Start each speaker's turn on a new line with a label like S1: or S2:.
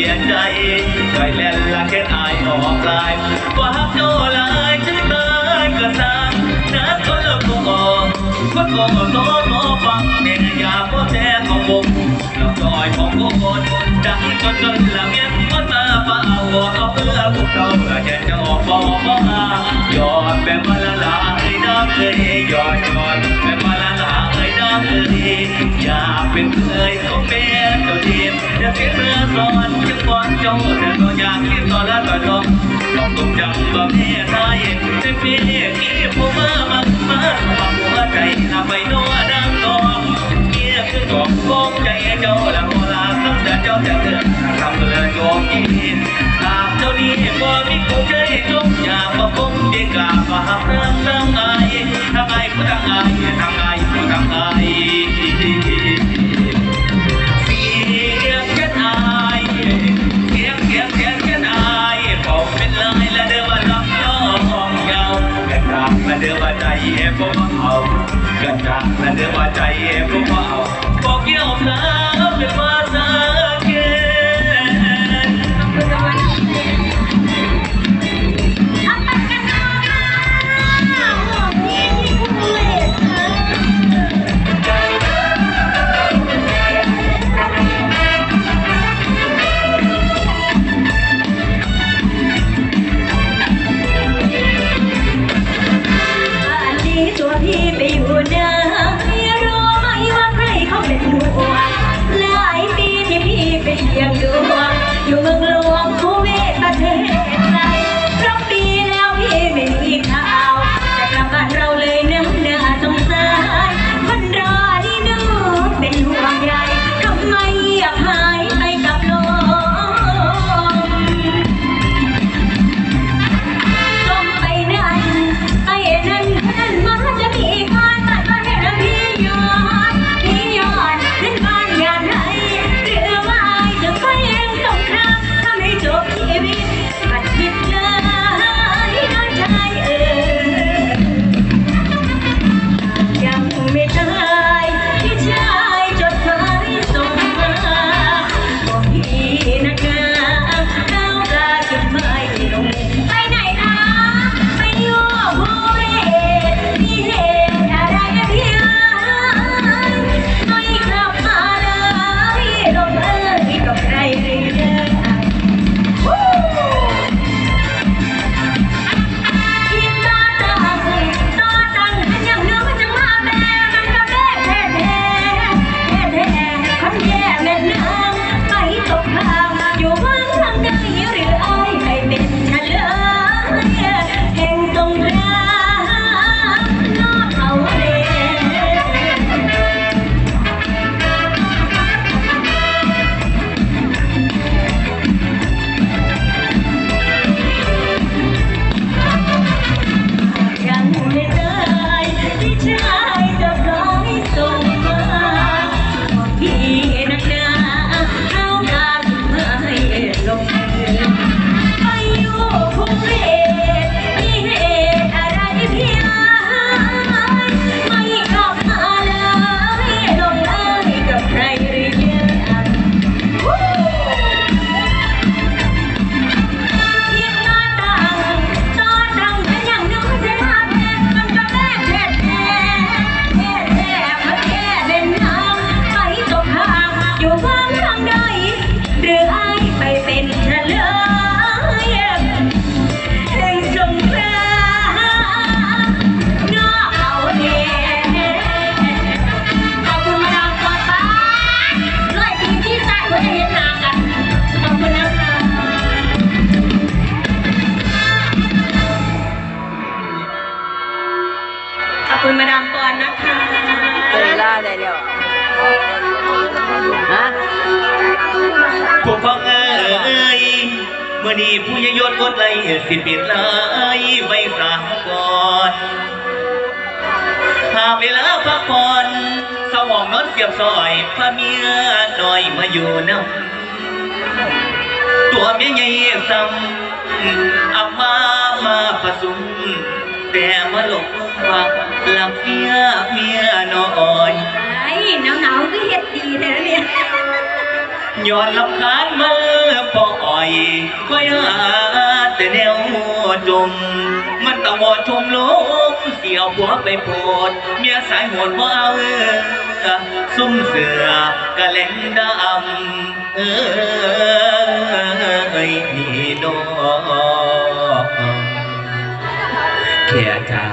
S1: ปลี่ยนใจใจแล่นละแค่อายออกลายว่าฮักเจ้าหลายจึงตายก็สร้างนักก็เลิกก็ออกก็โตก็โตก็ฟังเน้นยาพ่อแท้ของผมแล้วซอยของพวกคนดังจนจนละเมียนก็ตาฟ้าเอาเอาเพื่อพวกเราแค่จะออกบอกบอกมาหยอดแบบมาละลายน้ำเคยหยอดหยอดแบบมาละลายน้ำเคยอยากเป็นเคยเขาเป็นเม เสียงเรือสอนยังก่อนเจ้าแต่ก็อยากคิดต่อละต่อจอมลองตุ้มจำว่าแม่ไทยเป็นปีที่ผู้เมมามามามาหัวใจน่าไปโน่ดังตองเมียคือกองกองใจเจ้าละโมลาคำแต่เจ้าจะเลือกทำเลยโยมกินหากเจ้านี้บ่มีกูใจจงอย่ากมาคงเดีกาฝากเรื่ และเดินมาใจเอ็มก็เอาบอกเกี่ยวกับเป็นภา
S2: คุณมาดามปอนนะคะ
S3: เตยล่าได้แล้วฮะ
S1: พวกพ่อเอ้ยเมื่อนี้ผู้ยยศกดไล่สิปิดไล่ไว้สามก่อนหาเวลาพักผ่อนสว่องนอนเสียบซอยพาเมียหน่อยมาอยู่น้ำตัวเมียใหญ่ซ้ำเอามามาผสม แต่มาหลงว่าหลับเมียเมียน้อย
S2: ไอ้หนาวหนาวๆก็เฮ็ดดีแท้เนี่ย
S3: ย้อนลำคาญมาปอ่อยก็ยาแต่แนวจมมันตะวอดชมลมเสี่ยวผัวไปโพดเมียสายโหดว่าเอาเออซุ่มเสือกะเล่นดำเออ เขียจ้า